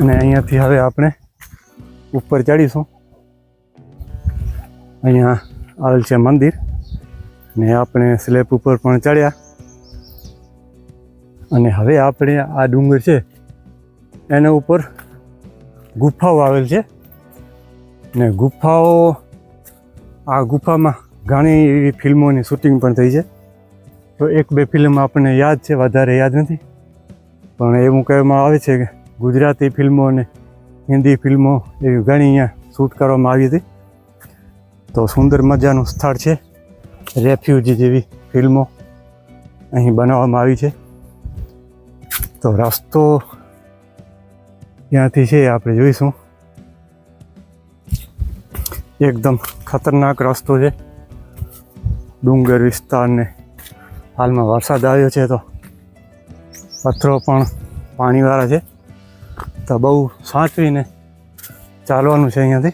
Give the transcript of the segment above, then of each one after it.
અને અહીંયાથી હવે આપણે ઉપર ચડીશું. અહીંયા આવેલ છે મંદિર. ને આપણે સ્લેબ ઉપર પણ ચડ્યા. અને હવે આપણે આ ડુંગર છે, એના ઉપર ગુફાઓ આવેલ છે. ને ગુફાઓ, આ ગુફામાં ઘણી એવી ફિલ્મોની શૂટિંગ પણ થઈ છે. તો એક બે ફિલ્મ આપણને યાદ છે, વધારે યાદ નથી. પણ એવું કહેવામાં આવે છે કે ગુજરાતી ફિલ્મો અને હિન્દી ફિલ્મો એવી ઘણી અહીંયા શૂટ કરવામાં આવી હતી. તો સુંદર મજાનું સ્થળ છે. રેફ્યુજી જેવી ફિલ્મો અહીં બનાવવામાં આવી છે. તો રસ્તો ત્યાંથી છે આપણે જોઈશું. એકદમ ખતરનાક રસ્તો છે. ડુંગર વિસ્તારને હાલમાં વરસાદ આવ્યો છે તો પથ્થરો પણ પાણીવાળા છે. તો બહુ સાચવીને ચાલવાનું છે અહીંયાથી.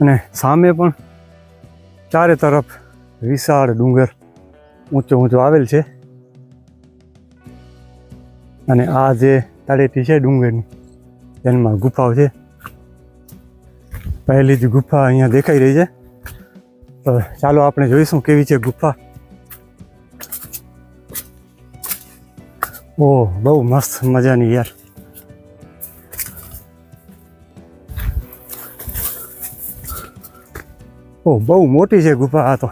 અને સામે પણ ચારે તરફ વિશાળ ડુંગર ઊંચો ઊંચો આવેલ છે. અને આ જે તળેટી છે ડુંગરની તેમાં ગુફાઓ છે. પહેલી જ ગુફા અહીંયા દેખાઈ રહી છે. તો ચાલો આપણે જોઈશું કેવી છે ગુફા. ઓ, બહુ મસ્ત મજાની યાર. ઓ, બહુ મોટી છે ગુફા આ તો.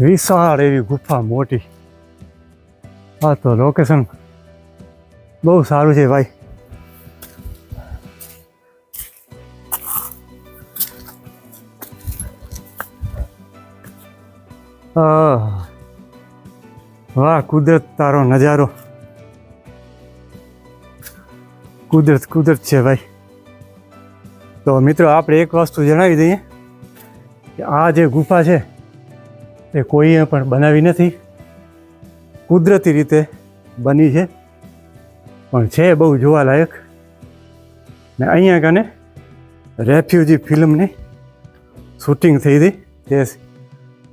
વિશાળ એવી ગુફા મોટી. હા તો લોકેશન બહુ સારું છે ભાઈ. વાહ, કુદરત તારો નજારો. કુદરત કુદરત છે ભાઈ. તો મિત્રો, આપણે એક વસ્તુ જણાવી દઈએ. કે આ જે ગુફા છે, એ કોઈએ પણ બનાવી નથી. કુદરતી રીતે બની છે. પણ છે બહુ જોવાલાયક. ને અહીંયા કને, રેફ્યુજી ફિલ્મની શૂટિંગ થઈ હતી. તે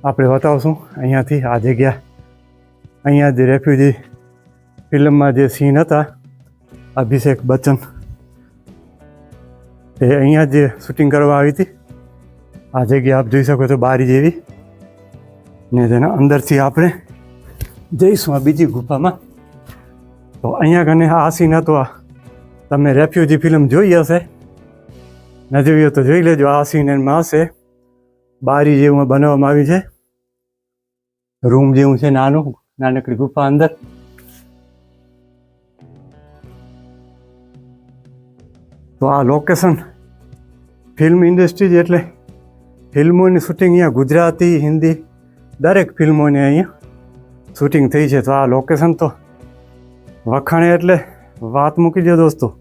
આપણે બતાવશું. અહીંયાથી આ જગ્યા, અહીંયા જે રેફ્યુજી ફિલ્મમાં જે સીન હતા, અભિષેક બચ્ચન, એ અહીંયા જે શૂટિંગ કરવા આવી હતી. આ જગ્યા આપ જોઈ શકો છો બારી જેવી. ને તેના અંદરથી આપણે જઈશું આ બીજી ગુફામાં. તો અહીંયા કને આ સીન હતો આ. તમે રેફ્યુજી ફિલ્મ જોઈ હશે. ન જોઈ તો જોઈ લેજો, આ સીન એમાં હશે. બારી જેવું બનાવવામાં આવી છે. રૂમ જેવું છે નાનું, નાનકડી ગુફા અંદર. તો આ લોકેશન ફિલ્મ ઇન્ડસ્ટ્રી એટલે. ફિલ્મોની શૂટિંગ અહીંયા ગુજરાતી, હિન્દી, દરેક ફિલ્મોની અહીંયા શૂટિંગ થઈ છે. તો આ લોકેશન તો વખાણે એટલે વાત મૂકી દો દોસ્તો.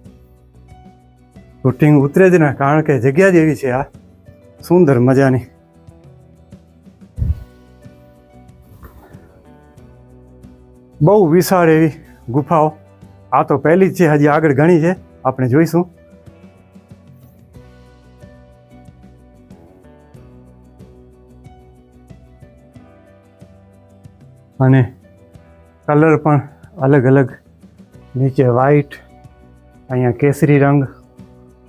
શૂટિંગ ઉતરે જ ને, કારણ કે જગ્યા જ એવી છે આ. સુંદર મજાની. બહુ વિશાળ એવી ગુફાઓ. આ તો પહેલી જ છે, હજી આગળ ઘણી છે. આપણે જોઈશું. અને કલર પણ અલગ અલગ. નીચે વ્હાઈટ અહીંયા કેસરી રંગ,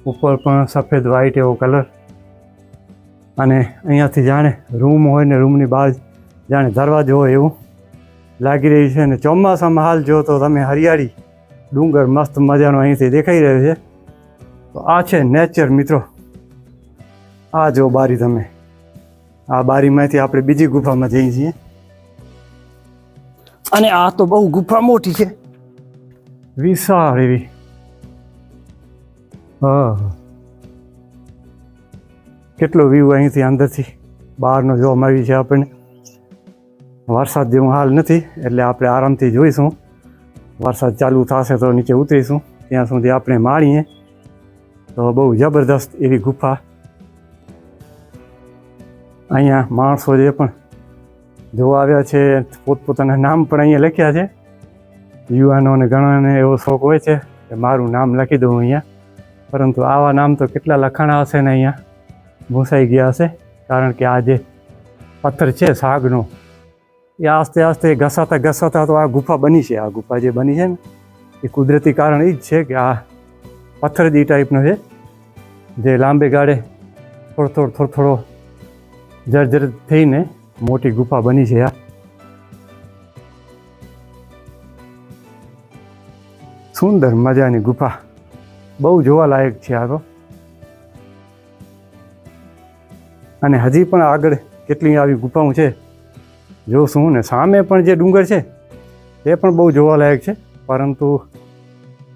ઉપર પણ સફેદ વ્હાઈટ એવો કલર. અને અહીંયાથી જાણે રૂમ હોય ને રૂમની બહાર જાણે દરવાજો હોય એવું. લાગી રહી છે અને ચોમાસામાં હાલ જો તો તમે હરિયાળી, ડુંગર, મસ્ત મજાનો અહીંથી દેખાઈ રહ્યો છે. તો આ છે નેચર મિત્રો. આ જો બારી તમે. આ બારીમાંથી આપણે બીજી ગુફામાં જઈએ છીએ. અને આ તો બહુ ગુફા મોટી છે. વિશાળ એવી. હા. કેટલો વ્યૂ અહીંથી અંદરથી બહારનો જોવામાં આવી છે આપણને. વરસાદ જેવું હાલ નથી, એટલે આપણે આરામથી જોઈશું. વરસાદ ચાલુ થશે તો નીચે ઉતરીશું. ત્યાં સુધી આપણે માણીએ તો બહુ જબરદસ્ત એવી ગુફા. અહીંયા માણસો જે પણ જોવા આવ્યા છે, પોતપોતાના નામ પણ અહીંયા લખ્યા છે. યુવાનોને ઘણાને એવો શોખ હોય છે કે મારું નામ લખી દઉં અહીંયા. પરંતુ આવા નામ તો કેટલા લખાણા હશે ને અહીંયા? ભૂંસાઈ ગયા હશે. કારણ કે આ જે પથ્થર છે, સાગનો એ આસ્તે આસ્તે ઘસાતા ઘસાતા તો આ ગુફા બની છે. આ ગુફા જે બની છે ને, એ કુદરતી કારણ એ જ છે કે આ પથ્થર જ ટાઈપનો છે. જે લાંબે ગાળે થોડો થોડો થોડો થોડો જર્જર થઈને મોટી ગુફા બની છે આ. સુંદર મજાની ગુફા. બહુ જોવાલાયક છે આ તો. અને હજી પણ આગળ કેટલી આવી ગુફાઓ છે. જોશું ને, સામે પણ જે ડુંગર છે, એ પણ બહુ જોવાલાયક છે. પરંતુ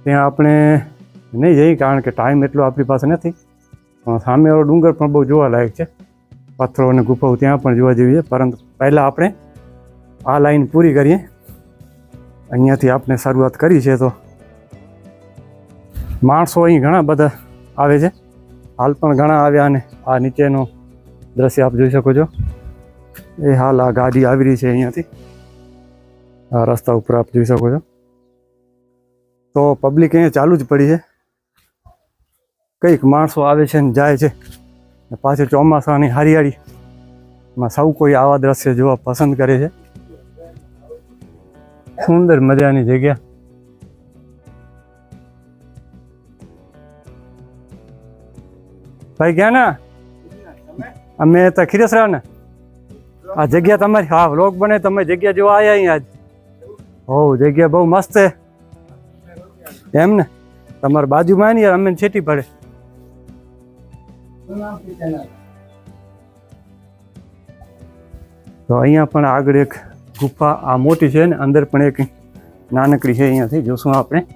ત્યાં આપણે નહીં જઈએ કારણ કે ટાઈમ એટલો આપણી પાસે નથી. પણ સામેવાળો ડુંગર પણ બહુ જોવાલાયક છે. પથ્થરો અને ગુફાઓ ત્યાં પણ જોવા જેવી છે. પરંતુ પહેલાં આપણે આ લાઈન પૂરી કરીએ. અહીંયાથી આપણે શરૂઆત કરી છે તો. માણસો અહીં ઘણા બધા આવે છે. હાલ પણ ઘણા આવ્યા અને આ નીચેનું દ્રશ્ય આપ જોઈ શકો છો. એ હાલ આ ગાડી આવી રહી છે અહીંયાથી. આ રસ્તા ઉપર આપ જોઈ શકો છો. તો પબ્લિક અહીંયા ચાલુ જ પડી છે. કંઈક માણસો આવે છે ને જાય છે. પાછું ચોમાસાની હરિયાળીમાં સૌ કોઈ આવા દ્રશ્ય જોવા પસંદ કરે છે. સુંદર મજાની જગ્યા. ભાઈ ગયા ને? અમે તો ખીરસરા ને. આ જગ્યા તમારી, હા વ્લોગ બને, તમે જગ્યા જોવા આવ્યા અહીંયા આજ જગ્યા બહુ મસ્ત છે. એમ ને? તમારા બાજુમાં ને યાર અમે છેટી પડે. તો અહીંયા પણ આગળ એક ગુફા આ મોટી છે ને, અંદર પણ એક નાનકડી છે, અહીંયાથી જોશું આપણે.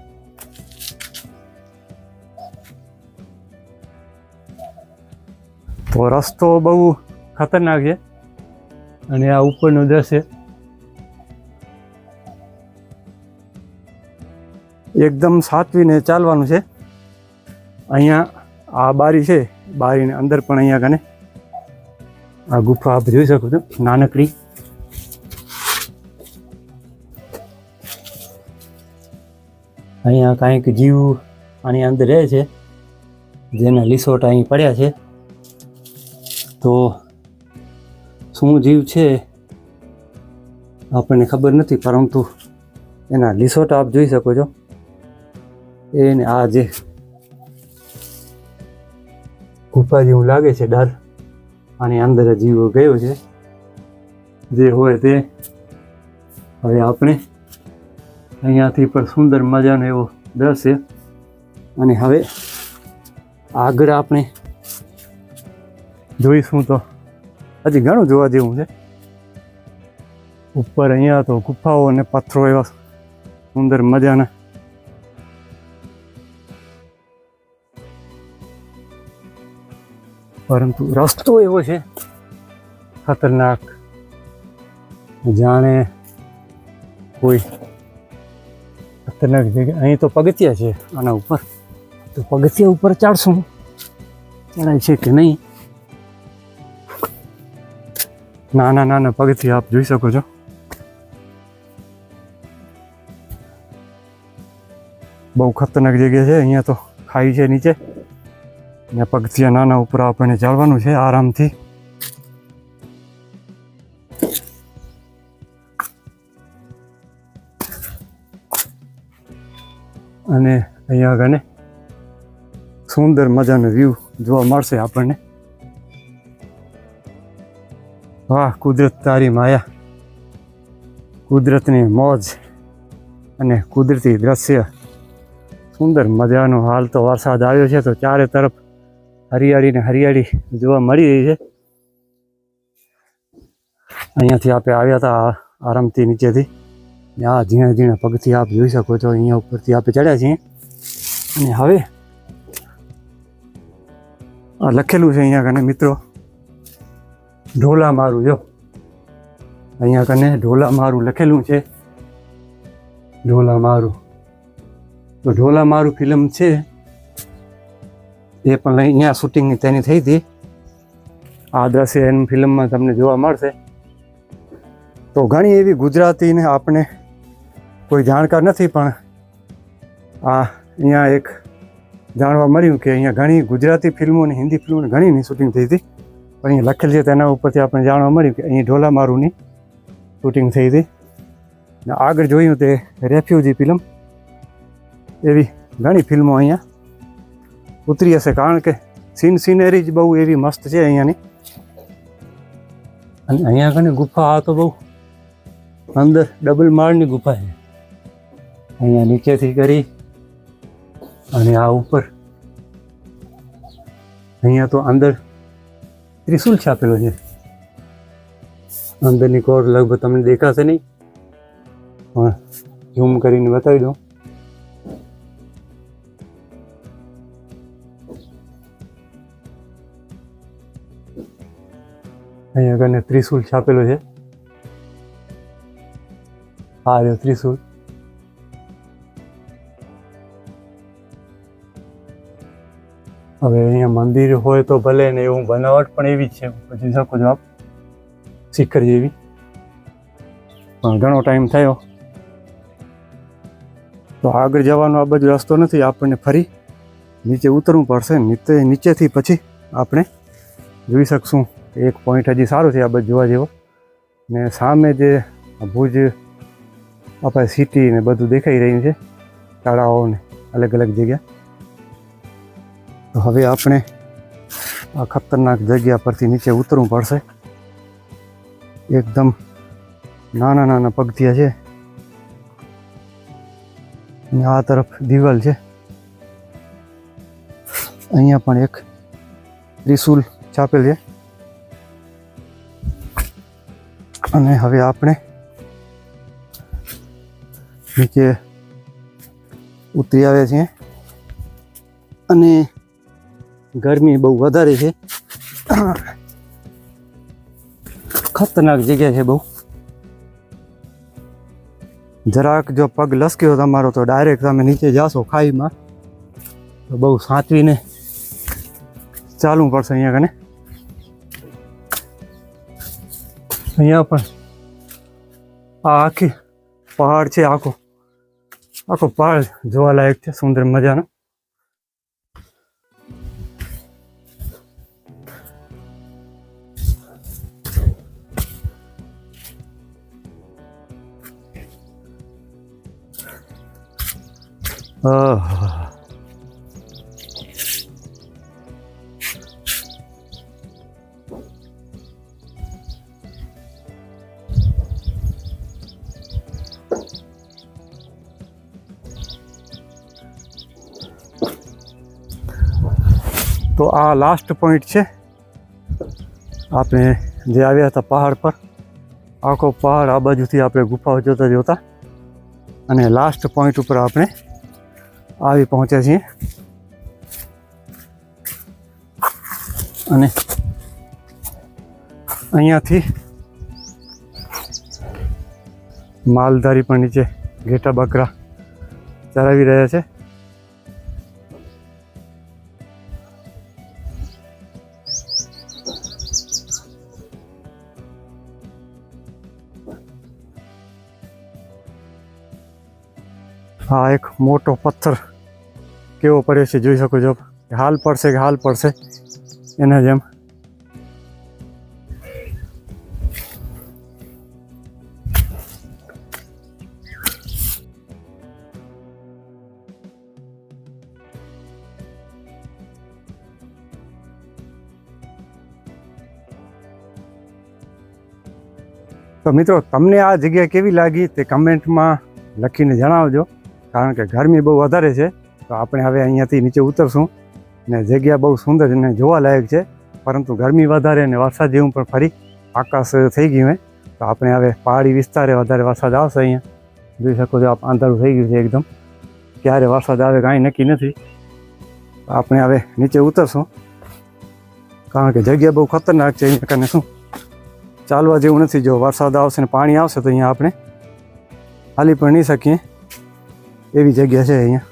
તો રસ્તો બહુ ખતરનાક છે. અને આ ઉપરનું દ્રશ્ય એકદમ સાચવીને ચાલવાનું છે. અહીંયા આ બારી છે, બારીને અંદર પણ અહીંયા કને આ ગુફા આપ જોઈ શકો છો, નાનકડી. અહીંયા કાંઈક જીવ આની અંદર રહે છે, જેના લીસોટા અહીં પડ્યા છે. તો શું જીવ છે? આપણને ખબર નથી, પરંતુ એના લીસોટા આપ જોઈ શકો છો. એને આ જે ગુફા જેવું લાગે છે ડર, આની અંદર જીવો ગયો છે. જે હોય તે હવે આપણે અહીંયાથી પણ સુંદર મજાનો એવો દ્રશ્ય. અને હવે આગળ આપણે જોઈશું તો હજી ઘણું જોવા જેવું છે ઉપર અહીંયા તો ગુફાઓ અને પથ્થરો એવા સુંદર મજાના. પરંતુ રસ્તો એવો છે, ખતરનાક. જાણે કોઈ ખતરનાક જગ્યા. અહીં તો પગથિયા છે, આના ઉપર. તો પગથિયા ઉપર ચાડશું ચડાય છે કે નહીં? નાના નાના પગથી આપ જોઈ શકો છો. બહુ ખતરનાક જગ્યા છે, અહીંયા તો ખાઈ છે નીચે. ને પગથિયા નાના ઉપર આપણને ચાલવાનું છે, આરામથી. અને અહીંયા આગળ સુંદર મજાનો વ્યૂ જોવા મળશે આપણને. વાહ, કુદરત તારી માયા. કુદરતની મોજ અને કુદરતી દ્રશ્ય. સુંદર મજાનો હાલ તો વરસાદ આવ્યો છે, તો ચારે તરફ હરિયાળી ને હરિયાળી જોવા મળી રહી છે. અહીંયાથી આપણે આવ્યા હતા આરામથી નીચેથી. આ ઝીણા ઝીણા પગથી આપ જોઈ શકો છો, અહીંયા ઉપરથી આપણે ચડ્યા છીએ. અને હવે આ લખેલું છે અહીંયા કને મિત્રો. ઢોલા મારું, જો. અહીંયા કને ઢોલા મારું લખેલું છે. ઢોલા મારું. તો ઢોલા મારું ફિલ્મ છે. એ પણ અહીંયા શૂટિંગ તેની થઈ હતી. આ દ્રશ્ય એની ફિલ્મમાં તમને જોવા મળશે. તો ઘણી એવી ગુજરાતીને આપણે કોઈ જાણકાર નથી, પણ આ અહીંયા એક જાણવા મળ્યું કે અહીંયા ઘણી ગુજરાતી ફિલ્મો અને હિન્દી ફિલ્મોની ઘણીની શૂટિંગ થઈ હતી. અહીંયા લખેલ છે તેના ઉપરથી આપણે જાણવા મળ્યું કે અહીં ઢોલા મારુની શૂટિંગ થઈ હતી. ને આગળ જોયું તે રેફ્યુજી ફિલ્મ. એવી ઘણી ફિલ્મો અહીંયા ઉતરી હશે કારણ કે સીન સિનેરી જ બહુ એવી મસ્ત છે અહીંયાની. અને અહીંયા કને ગુફા આ તો બહુ અંદર ડબલ માળની ગુફા છે. અહીંયા નીચેથી કરી અને આ ઉપર અહીંયા તો અંદર ત્રિશુલ છાપેલો છે. અંદરની કોર લગભગ તમને દેખાશે નહીં. પણ ઝૂમ કરીને બતાવી દઉં. અહીંયા આગળ ત્રિશુલ છાપેલો છે. હા ત્રિશુલ. હવે અહીંયા મંદિર હોય તો ભલે ને એવું બનાવટ પણ એવી જ છે. પછી શકો છો શિખર જેવી. પણ ઘણો ટાઈમ થયો. તો આગળ જવાનો આ બધો રસ્તો નથી, આપણને ફરી નીચે ઉતરવું પડશે. નીચે, નીચેથી પછી આપણે જોઈ શકશું એક પોઈન્ટ હજી સારું છે આ બધું જોવા જેવો. ને સામે જે ભુજ, આપણે સિટી ને બધું દેખાઈ રહ્યું છે શાળાઓને અલગ અલગ જગ્યા. તો હવે આપણે આ ખતરનાક જગ્યા પરથી નીચે ઉતરવું પડશે. એકદમ નાના નાના પગથિયા છે. અને આ તરફ દિવાલ છે. અહીંયા પણ એક ત્રિશુલ છાપેલ છે. અને હવે આપણે નીચે ઉતરી આવ્યા છીએ. અને ગરમી બહુ વધારે છે. ખતરનાક જગ્યા છે બહુ. જરાક જો પગ લસક્યો તમારો તો ડાયરેક્ટ તમે નીચે જાશો ખાઈમાં. તો બહુ સાચવીને ચાલવું પડશે અહીંયા કને. અહીંયા પણ આ આખી પહાડ છે આખો. આખો પહાડ જોવાલાયક છે, સુંદર મજાનો. તો આ લાસ્ટ પોઈન્ટ છે. આપણે જે આવ્યા હતા પહાડ પર, આખો પહાડ આ બાજુથી આપણે ગુફાઓ જોતા જોતા. અને લાસ્ટ પોઈન્ટ ઉપર આપણે આવી પહોંચ્યા છીએ અને અહીંયાથી માલધારી પણ નીચે ઘેટા બકરા ચરાવી રહ્યા છે. આ એક મોટો પથ્થર કેવો પડ્યો છે જોઈ શકો છો હાલ પડશે કે હાલ પડશે? એના જેમ. તો મિત્રો, તમને આ જગ્યા કેવી લાગી તે કમેન્ટમાં લખીને જણાવજો, કારણ કે ગરમી બહુ વધારે છે. તો આપણે હવે અહીંયાથી નીચે ઉતરશું ને જગ્યા બહુ સુંદર અને જોવાલાયક છે, પરંતુ ગરમી વધારે અને વરસાદ જેવું પણ ફરી આકાશ થઈ ગયું હે. તો આપણે હવે પહાડી વિસ્તારે વધારે વરસાદ આવશે અહીંયા. જોઈ શકો છો આપ આંધળું થઈ ગયું છે એકદમ. ક્યારે વરસાદ આવે કાંઈ નક્કી નથી. તો આપણે હવે નીચે ઉતરશું. કારણ કે જગ્યા બહુ ખતરનાક છે અહીંયા કને શું? ચાલવા જેવું નથી. જો વરસાદ આવશે ને પાણી આવશે તો અહીંયા આપણે હાલી પણ નહીં શકીએ. એવી જગ્યા છે અહીંયા.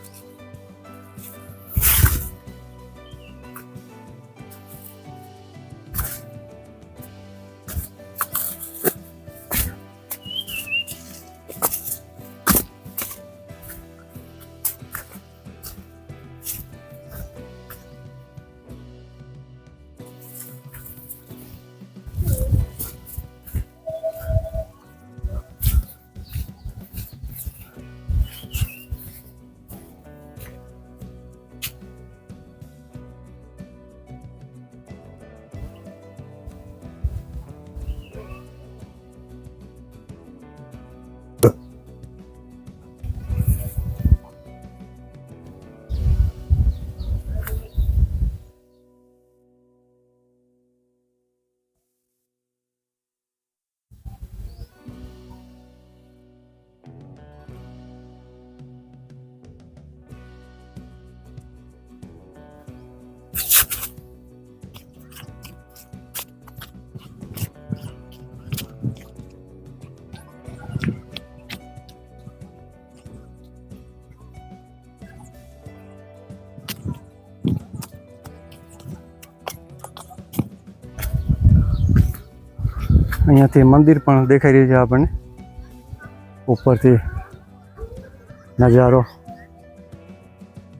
અહીંયાથી મંદિર પણ દેખાઈ રહ્યું છે આપણને. ઉપરથી નજારો.